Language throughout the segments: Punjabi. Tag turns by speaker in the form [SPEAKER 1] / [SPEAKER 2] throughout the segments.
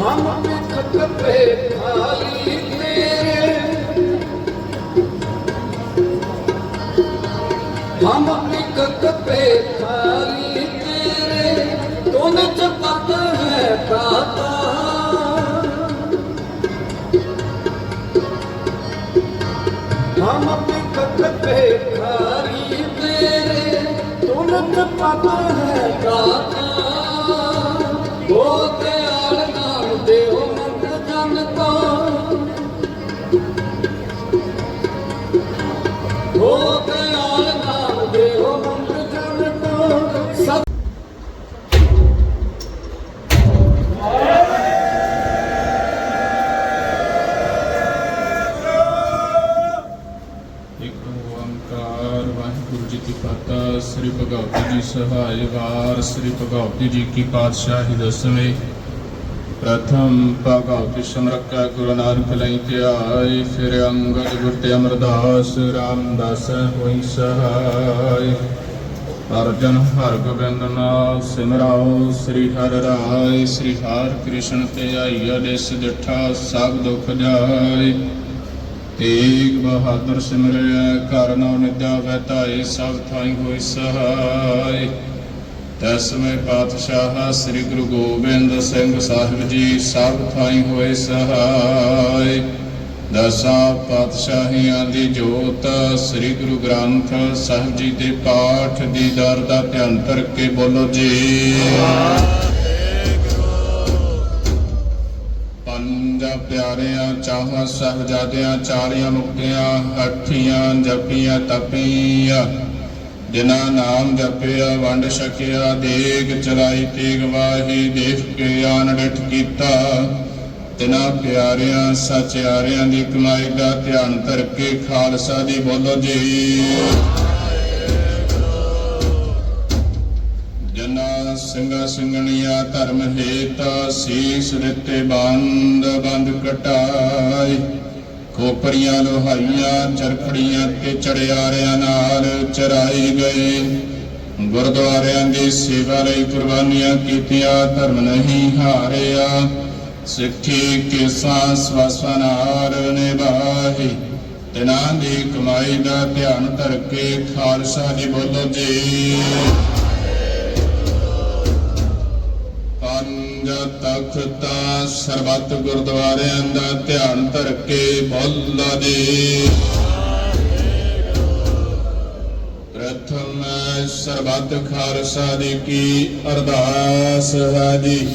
[SPEAKER 1] हम में खत पे खाली। ਵਿਖਤ ਪੇ ਖਾਲੀ ਤੇਰੇ ਤੁਨ ਚ ਪਤ ਹੈ ਕਾਤਾ। ਹਮ ਵਿਖਤ ਪੇ ਖਾਲੀ ਤੇਰੇ ਤੁਨ ਚ ਪਤ ਹੈ ਕਾਤਾ। ਉਹ ਤੇ ਆਲ ਨਾਮ ਦੇਵ ਮੰਤ
[SPEAKER 2] ਓੰਕਾਰ ਵਾਹਿਗੁਰੂ ਜੀ ਕੀ ਫਤਿਹ, ਸ੍ਰੀ ਭਗਵਤੀ ਜੀ ਸਹਾਇ ਵਾਰ, ਸ੍ਰੀ ਭਗਵਤੀ ਜੀ ਕੀ ਪਾਤਸ਼ਾਹੀ ਦਸਵੇਂ। ਪ੍ਰਥਮ ਭਗਵਤੀ ਸਮਰੱਕਾ ਗੁਰੂ ਨਾਨਕ ਲਈ ਧਿਆਏ ਫਿਰ ਅੰਗਦ ਗੁਰ ਤੇ ਅਮਰਦਾਸ, ਰਾਮਦਾਸ ਹੋਈ ਸਹਾਇ ਅਰਜਨ ਹਰ ਗੋਬਿੰਦ ਨਾਮ ਸਿਮਰਾਓ ਸ੍ਰੀ ਹਰਿ ਰਾਇ ਸ੍ਰੀ ਹਰਿ ਕ੍ਰਿਸ਼ਨ ਤੇ ਆਈਆ ਦੇਸ ਜਠਾ, ਸਭ ਦੁਖ ਜਾਏ। ਤੇਗ ਬਹਾਦਰ ਸਿਮਰਿਆ ਕਰਨੋ ਨਿਦਿਆ ਵੈਤਾਏ ਸਭ ਥਾਈ ਹੋਈ ਸਹਾਈ ਦਸਵੇਂ ਪਾਤਸ਼ਾਹ ਸ੍ਰੀ ਗੁਰੂ ਗੋਬਿੰਦ ਸਿੰਘ ਸਾਹਿਬ ਜੀ, ਸਭ ਥਾਈ ਹੋਏ ਸਹਾਈ ਦਸਾਂ ਪਾਤਸ਼ਾਹੀਆਂ ਦੀ ਜੋਤ, ਸ੍ਰੀ ਗੁਰੂ ਗ੍ਰੰਥ ਸਾਹਿਬ ਜੀ ਦੇ ਪਾਠ ਦੀ ਦਰ ਦਾ ਧਿਆਨ ਕਰਕੇ ਬੋਲੋ ਜੀ। ਪੰਜਾ ਪਿਆਰਿਆਂ ਚਾਹਾਂ, ਸਹਜਾਦਿਆਂ ਚਾਲੀਆਂ ਮੁਕਤਿਆਂ ਹੱਠੀਆਂ ਜਪੀਆਂ, ਤਪੀਆਂ। ਜਿਨ੍ਹਾਂ ਨਾਮ ਜਪਿਆ, ਵੰਡ ਛਕਿਆ, ਦੇਗ ਚਲਾਈ, ਤੇਗ ਵਾਹੀ, ਦੇਖ ਕੇ ਆਨ ਡਿਠ ਕੀਤਾ। ਤਿਨਾਂ ਪਿਆਰਿਆਂ, ਸਚਿਆਰਿਆਂ ਦੀ ਕਮਾਈ ਦਾ ਧਿਆਨ ਧਰ ਕੇ ਖਾਲਸਾ ਦੀ ਬੋਲੋ ਜੀ। ਜਨਾ ਧਰਮ ਹੇਤ, ਸੀਸ ਦਿੱਤੇ ਬੰਦ ਬੰਦ ਕਟਾਈ ਖੋਪਰੀਆਂ ਲੋਹਾਈਆਂ, ਚਰਖੜੀਆਂ ਤੇ ਚੜਿਆਰਿਆਂ ਨਾਲ ਚਰਾਈ ਗਏ। ਗੁਰਦੁਆਰਿਆਂ ਦੀ ਸੇਵਾ ਲਈ ਕੁਰਬਾਨੀਆਂ ਕੀਤੀਆਂ, ਧਰਮ ਨਹੀਂ ਹਾਰਿਆ। ਸਿੱਖੀ ਕੇਸਾਂ ਸਵਾਸਾਂ ਨਾਲ ਨਿਭਾਹੀ ਤਿਨਾਂ ਦੀ ਕਮਾਈ ਦਾ ਧਿਆਨ ਧਰ ਕੇ ਖਾਲਸਾ ਜੀ ਬੋਲੋ ਜੀ। ਤਖਤਾਂ ਸਰਬੱਤ ਗੁਰਦੁਆਰਿਆਂ ਦਾ ਧਿਆਨ ਧਰ ਕੇ ਬੋਲਾ ਜੀ। ਪ੍ਰਥਮ ਸਰਬੱਤ ਖਾਲਸਾ ਦੀ ਕੀ ਅਰਦਾਸ ਹੈ ਜੀ।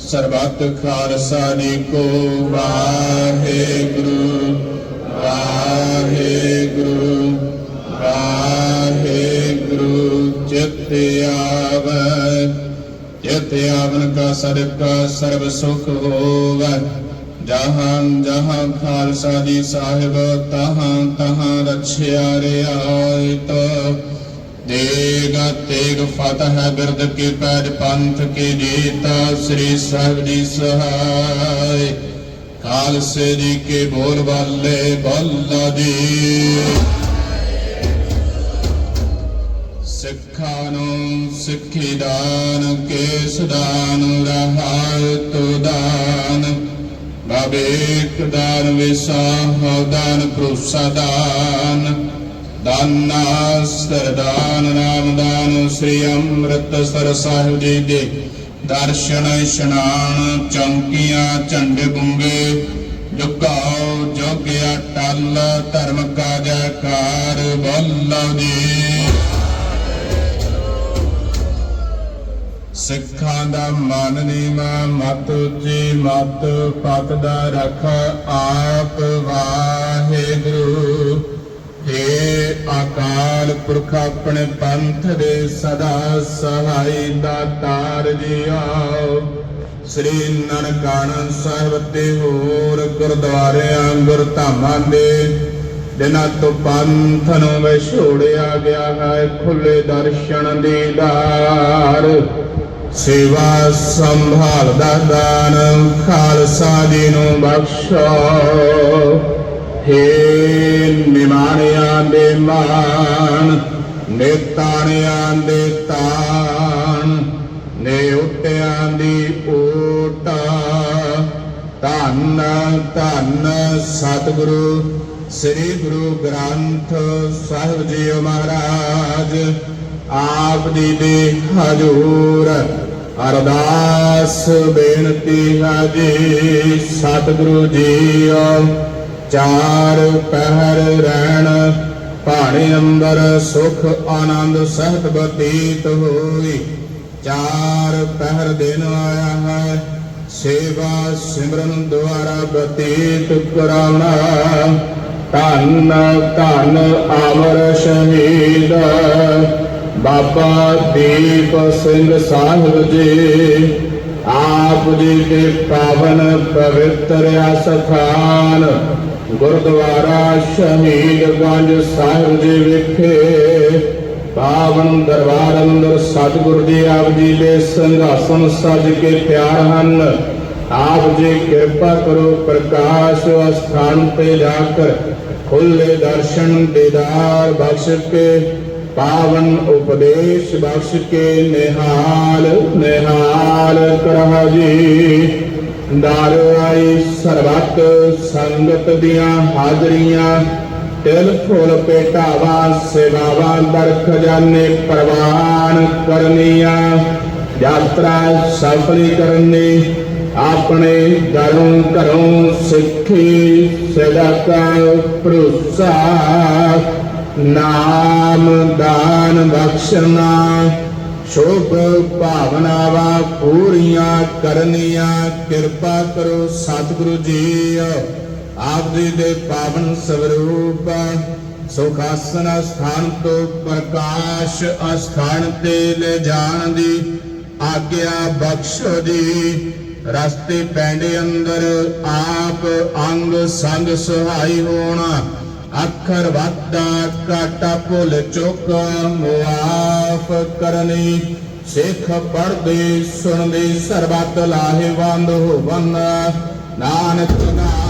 [SPEAKER 2] ਸਰਬੱਤ ਖਾਲਸਾ ਦੀ ਕੋ ਵਾਹਿਗੁਰੂ। ਸਰਬ ਸਰਬ ਸੁਖ ਹੋਵੈ। ਜਹਾਂ ਜਹਾਂ ਖਾਲਸਾ ਜੀ ਸਾਹਿਬ ਤਹਾਂ ਤਹਾਂ ਰਛਿਆ ਰਿਆਇਤ ਦੇਗਾ ਤੇਗ ਫਤਹ ਬਿਰਦ ਕੇ ਪੈਜ ਪੰਥ ਕੇ ਜੀਤਾ, ਸ੍ਰੀ ਸਾਹਿਬ ਜੀ ਸਹਾਇ। ਖਾਲਸੇ ਜੀ ਕੇ ਬੋਲ ਬਾਲੇ ਬੱਲਾ ਜੀ। ਸਿੱਖਾਂ ਨੂੰ ਸਿੱਖੀ ਦਾਨ ਕੇਸ ਦਾਨ ਰਹਾਇਤ ਦਾਨ ਬਾਬੇਕ ਦਾਨ ਵਿਸਾਹ, ਦਾਨ ਪ੍ਰੋਸਾ ਦਾਨ। ਦਾਨਾ ਸਰਦਾਨ ਨਾਮ ਦਾਨ, ਸ੍ਰੀ ਅੰਮ੍ਰਿਤਸਰ ਸਾਹਿਬ ਜੀ ਦੇ ਦਰਸ਼ਨ, ਇਸ਼ਨਾਨ, ਚੌਂਕੀਆਂ, ਝੰਡੇ ਬੁੰਗੇ ਜੁਗਾਓ ਜੋਗਿਆ, ਟਲ, ਧਰਮ ਕਾ ਜੈਕਾਰ ਬੋਲੋ ਜੀ। ਸਿੱਖਾਂ ਦਾ ਮਨ ਨੀਵਾ ਮਤ ਉੱਚੀ ਮਤ ਪਤ ਦਾ ਰਖ, ਆਪ ਵਾਹਿਗੁਰੂ ਹੇ ਅਕਾਲ ਪੁਰਖ, ਆਪਣੇ ਪੰਥ ਦੇ ਸਦਾ ਸਹਾਈ ਦਾਤਾਰ ਜੀ ਆਓ ਸ੍ਰੀ ਨਨਕਾਣਾ ਸਾਹਿਬ ਤੇ ਹੋਰ ਗੁਰਦੁਆਰਿਆਂ, ਗੁਰਧਾਮਾਂ ਦੇ ਦਿਨਾਂ ਤੋਂ ਪੰਥ ਨੂੰ ਵਿਛੋੜਿਆ ਗਿਆ ਹੈ ਖੁੱਲੇ ਦਰਸ਼ਨ ਦੀਦਾਰ ਸੇਵਾ ਸੰਭਾਲ ਦਾਨ ਖਾਲਸਾ ਜੀ ਨੂੰ ਬਖਸ਼ੋ। ਹੇ ਨਿਮਾਣਿਆਂ ਦੇ ਮਾਨ ਨੇਤਾਣਿਆਂ ਦੇ ਤਾਣ ਨੇ ਉਟਿਆਂ ਦੀ ਓਟਾ ਧੰਨ ਧੰਨ ਸਤਿਗੁਰੂ, ਸ੍ਰੀ ਗੁਰੂ ਗ੍ਰੰਥ ਸਾਹਿਬ ਜੀ ਮਹਾਰਾਜ। ਆਪ ਦੀ ਦੇ ਹਜੂਰ ਅਰਦਾਸ ਬੇਨਤੀ ਹੈ ਜੀ, ਸਤਿਗੁਰੂ ਜੀਓ, ਚਾਰ ਪਹਿਰ ਰਹਿਣ, ਭਾਣੇ ਅੰਦਰ ਸੁਖ ਆਨੰਦ ਸਹਿਤ ਬਤੀਤ ਹੋਈ। ਚਾਰ ਪਹਿਰ ਦੇਣ ਆਇਆ ਹੈ, ਸੇਵਾ ਸਿਮਰਨ ਦੁਆਰਾ ਬਤੀਤ ਕਰਾਉਣਾ। ਧੰਨ ਧੰਨ ਅਮਰ ਸ਼ਹੀਦ। ਬਾਬਾ ਦੀਪ ਸਿੰਘ ਸਾਹਿਬ ਜੀ, ਆਪ ਜੀ ਦੇ ਪਾਵਨ ਪਵਿੱਤਰ ਅਸਥਾਨ ਗੁਰਦੁਆਰਾ ਸ਼ਹੀਦਗੰਜ ਸਾਹਿਬ ਜੀ ਵਿਖੇ, ਪਾਵਨ ਦਰਬਾਰ ਅੰਦਰ ਸਤਿਗੁਰ ਜੀ ਆਪ ਜੀ ਦੇ ਸੰਘਾਸਨ ਸਜ ਕੇ ਪਿਆਰ ਹਨ। ਆਪ ਜੀ ਕਿਰਪਾ ਕਰੋ ਪ੍ਰਕਾਸ਼ ਅਸਥਾਨ ਤੇ ਜਾ ਕਰ ਖੁੱਲੇ ਦਰਸ਼ਨ ਦੀਦਾਰ ਬਖਸ਼ ਕੇ ਪਾਵਨ ਉਪਦੇਸ਼ ਬਖਸ਼ ਕੇ ਨਿਹਾਲ ਨਿਹਾਲ ਕਰਹ ਜੀ ਦਰ ਆਈ ਸਰਬੱਤ ਸੰਗਤ ਦੀਆਂ ਹਾਜ਼ਰੀਆਂ ਤਿਲ ਫੁੱਲ ਪੇਟਾਵਾ ਸੇਵਾਵਾਂ ਦਰ ਖਜ਼ਾਨੇ ਪ੍ਰਵਾਨ ਕਰਨੀਆਂ ਯਾਤਰਾ ਸਫਲੀ ਕਰਨੀ ਆਪਣੇ ਘਰੋਂ ਘਰੋਂ ਸਿੱਖੀ ਸਦਕਾ ਭਰੋਸਾ ਨਾਮ ਦਾਨ ਬਖਸ਼ਣਾ, ਸ਼ੁਭ ਭਾਵਨਾਵਾਂ ਪੂਰੀਆਂ ਕਰਨੀਆਂ। ਕਿਰਪਾ ਕਰੋ ਸਤਿਗੁਰੂ ਜੀ ਆਪ ਜੀ ਦੇ ਪਾਵਨ ਸਵਰੂਪ, ਸੁਖਾਸਨ ਸਥਾਨ ਤੋਂ ਪ੍ਰਕਾਸ਼ ਅਸਥਾਨ ਤੇ ਲੈ ਜਾਣ ਦੀ ਆਗਿਆ ਬਖਸ਼ੋ ਦੀ ਰਸਤੇ ਪੈਂਡੇ ਅੰਦਰ ਆਪ ਅੰਗ ਸੰਗ ਸਹਾਈ ਹੋਣਾ। ਅੱਖਰ ਵਾਦਾ ਕਾਟਾ ਭੁੱਲ ਚੁੱਕ, ਮੁਆਫ ਕਰਨੀ। ਸਿੱਖ ਪੜਦੇ ਸੁਣਦੇ, ਸਰਬੱਤ ਲਾਹੇਵੰਦ ਹੋਵਨ ਨਾਨਕ ਨਾਮ